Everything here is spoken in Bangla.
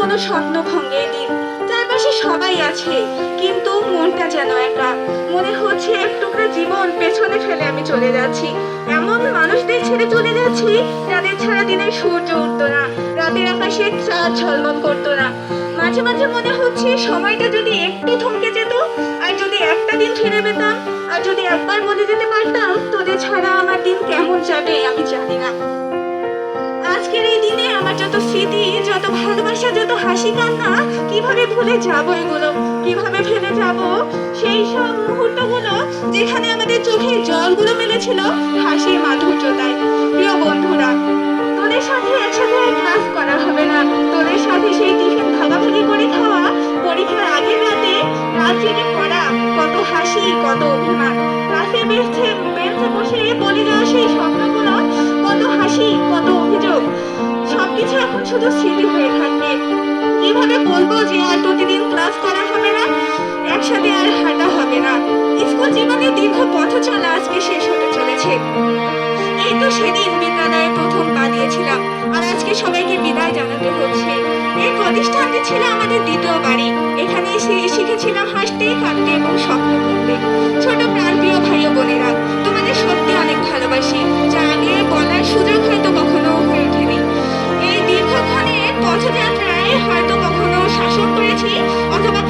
কোনো স্বপ্ন ভঙ্গের দিন। চারপাশে সবাই আছে, কিন্তু মনটা যেন একা। মনে হচ্ছে এক টুকরা জীবন পেছনে ফেলে আমি চলে যাচ্ছি। এমন মানুষদের ছেড়ে চলে যাচ্ছি, যাদের ছাড়া দিনের সূর্য উঠতো না, রাতের আকাশে চাঁদ ঝলমল করতো না। মাঝে মাঝে মনে হচ্ছে সময়টা যদি একটু থমকে যেত, আর যদি একটা দিন ফিরে পেতাম, আর যদি একবার বলে যেতে পারতাম, তোদের ছাড়া আমার দিন কেমন যাবে যত হাসি কান্না? কীভাবে ভুলে যাব এগুলো? কীভাবে ফেলে যাব? সেই সব মুহূর্তগুলো যেখানে আমাদের চোখে জলগুলো মেলেছিল, হাসির মাধুর্যতায়। প্রিয় বন্ধুরা, তোদের সাথে একসাথে ক্লাস করা হবে না। তোদের সাথে সেই টিফিন ভাগাভাগি করে খাওয়া, পরীক্ষার আগের রাতে রাত জেগে পড়া কত হাসি, কত অভিমান। ক্লাসে বেঞ্চে বেঞ্চে বসে বলে যাওয়া সেই স্বপ্নগুলো, কত হাসি, কত অভিযোগ। সবকিছু এখন শুধু স্মৃতি হয়ে থাকবে। বলব যে আর প্রতিদিন ক্লাস করা হবে না, একসাথে আর হাঁটা হবে না। স্কুল জীবনে দীর্ঘ পথ চলা আজকে শেষ হতে চলেছে। এই তো সেদিন বিদ্যালয়ে প্রথম পা দিয়েছিলাম, আর আজকে সবাইকে বিদায় জানাতে হচ্ছে। এই প্রতিষ্ঠানটি ছিল আমাদের দ্বিতীয় বাড়ি। এখানে এসে শিখেছিলাম হাসতে, কাঁদতে এবং স্বপ্ন করতে। ছোট প্রাণপ্রিয় ভাই ও বোনেরা, তোমাদের সত্যি অনেক ভালোবাসি, যা আগে বলার সুযোগ হয়তো কখনো হয়ে ওঠেনি। এই দীর্ঘক্ষণের পথযাত্রায় হয়তো শাসন করেছে অথবা